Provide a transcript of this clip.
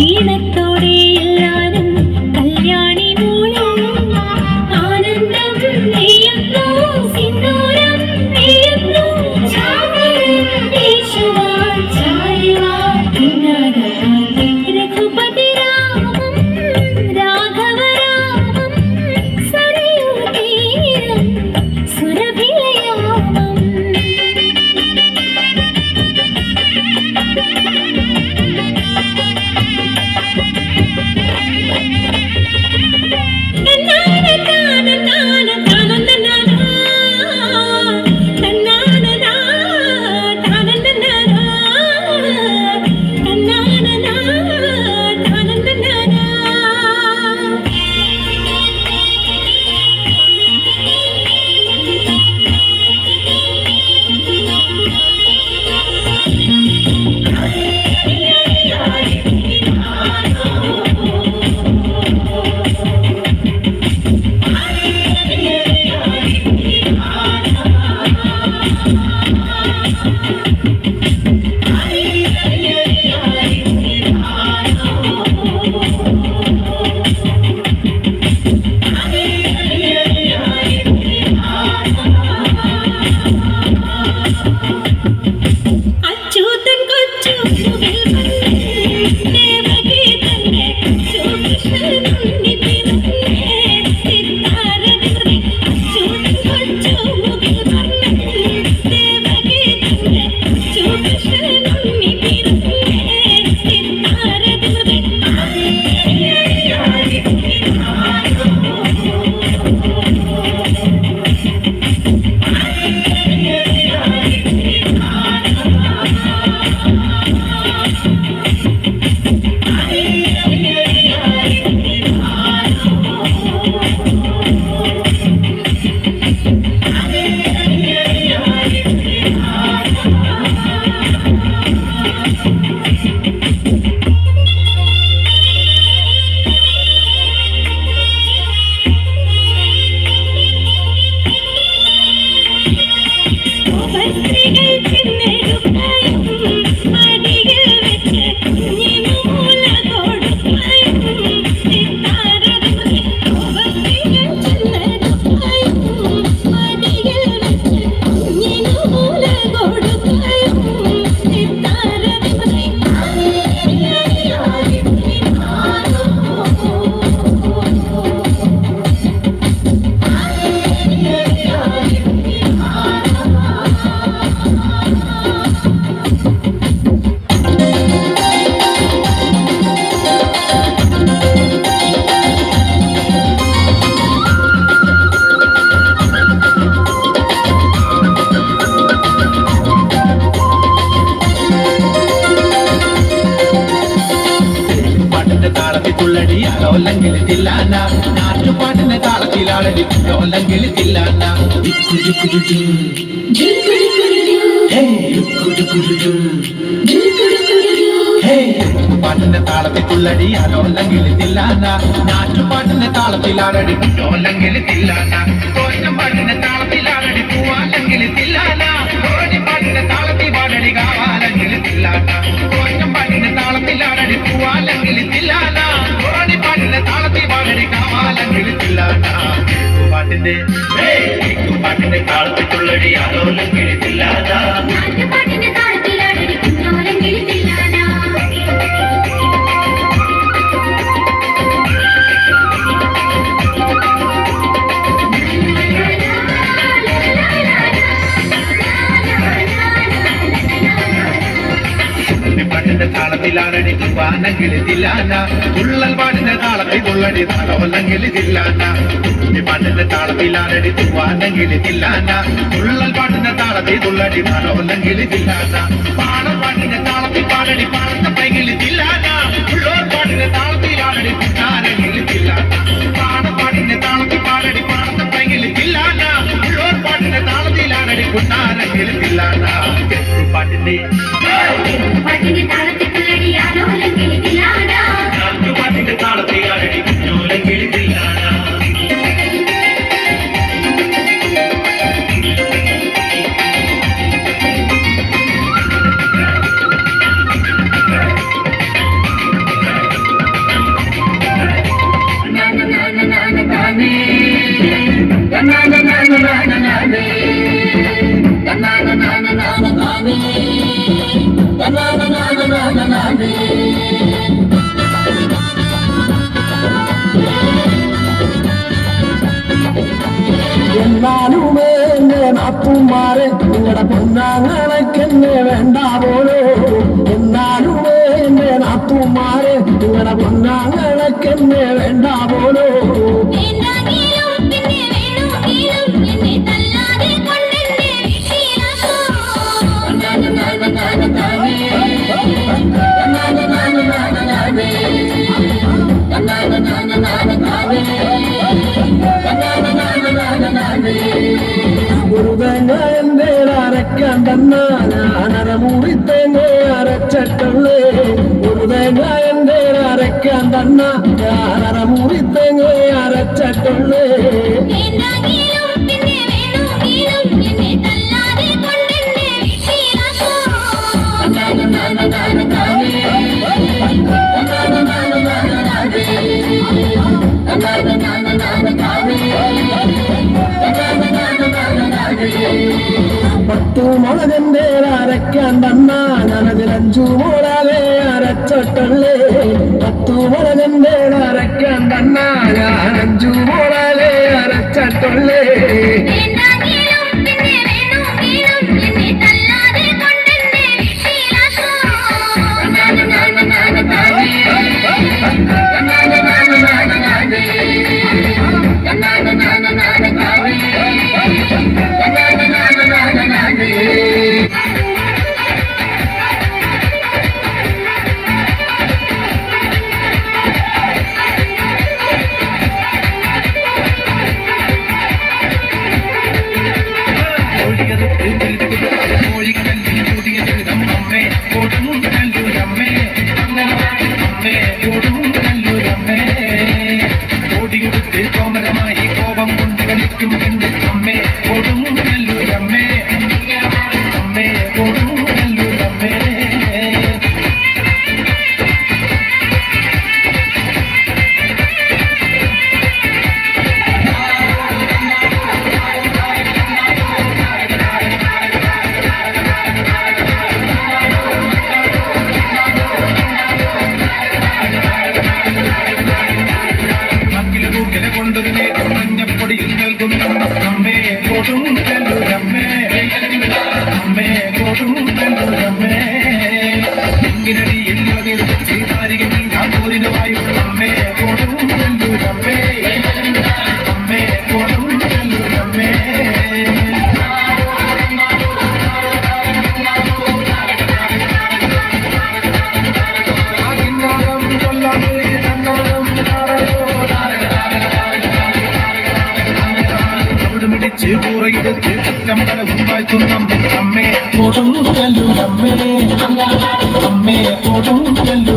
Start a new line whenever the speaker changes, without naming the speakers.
Ina. ലോലങ്കിൽ തില്ലാന പാട്ടിന്റെ താളത്തിൽ പുള്ളടി അലോലങ്കിൽ തില്ലാന നാട്ടുപാട്ടിന്റെ താളത്തിലാളടി ലോലങ്കിൽ തില്ലാന കോശം പാട്ടിന്റെ താളത്തിലാളടി പൂവാലെങ്കിൽ തില്ലാന പാട്ടിന്റെ താളത്തിൽ താളത്തിലാണടി വാനങ്കിൽ തില്ലാന തുള്ളൽ പാട്ടിന്റെ താളത്തിൽ ഉള്ളടി താളവല്ലെങ്കിൽ തില്ലാന പാട്ടിന്റെ താളത്തിലാണടി വാനങ്കിൽ തില്ലാന തുള്ളൽ പാട്ടിന്റെ താളത്തിൽ ഉള്ളടി താളവല്ലെങ്കിൽ തില്ലാന പാടൽ പാട്ടിന്റെ താളത്തിൽ പാടടി പാടത്തെ പൈകിൽ തില്ലാന ഉള്ളോർ പാട്ടിന്റെ താളത്തിലാണടി കുട്ടാരങ്കിൽ തില്ലാന പാടൽ പാട്ടിന്റെ താളത്തിൽ പാടടി പാടത്തെ പൈകിൽ തില്ലാന ഉള്ളോർ പാട്ടിന്റെ താളത്തിലാണടി കുട്ടാരങ്കിൽ തില്ലാന പാട്ടിന്റെ
പാട്ടിന്റെ
എന്നാലുമേ എന്നെ നാത്തുമാരെ നിങ്ങളുടെ പൊന്നാങ്ങളൊക്കെന്നെ വേണ്ട പോലോ. എന്നാലും എന്നെ നാത്തുമാരെ നിങ്ങളുടെ പൊന്നാങ്ങളൊക്കെന്നെ വേണ്ട പോലോ. கண்ணானரமுடித்தேங்க அரைச்சட்டே ஒரு
தேங்காய் எந்தேன் அரைக்க அந்த அண்ணா அரமுடித்தேங்க அரைச்சட்டே
പത്തു അരയ്ക്കാൻ തന്ന ഞാനതിൽ അഞ്ചു മുളകെ അരച്ചിട്ടുള്ളേ പത്തു മുളകന്റെ അരക്കാൻ തന്ന ഞാൻ അഞ്ചു മുളകെ അരച്ചിട്ടുള്ളേ
എന്തിനടി എന്തിനടി ശ്രീതാരികൻ ഞാൻ പോരിനുമായി അമ്മേ കൊടും അമ്മേ അമ്മേ കൊടും അമ്മേ പിടിച്ച് കൂറയിടത്ത് ചുറ്റം കടകും വാഴ്ത്തുന്ന അമ്മേ. കൊടും അമ്മേ അമ്മേ കൊടുങ്കല്ലു അമ്മേ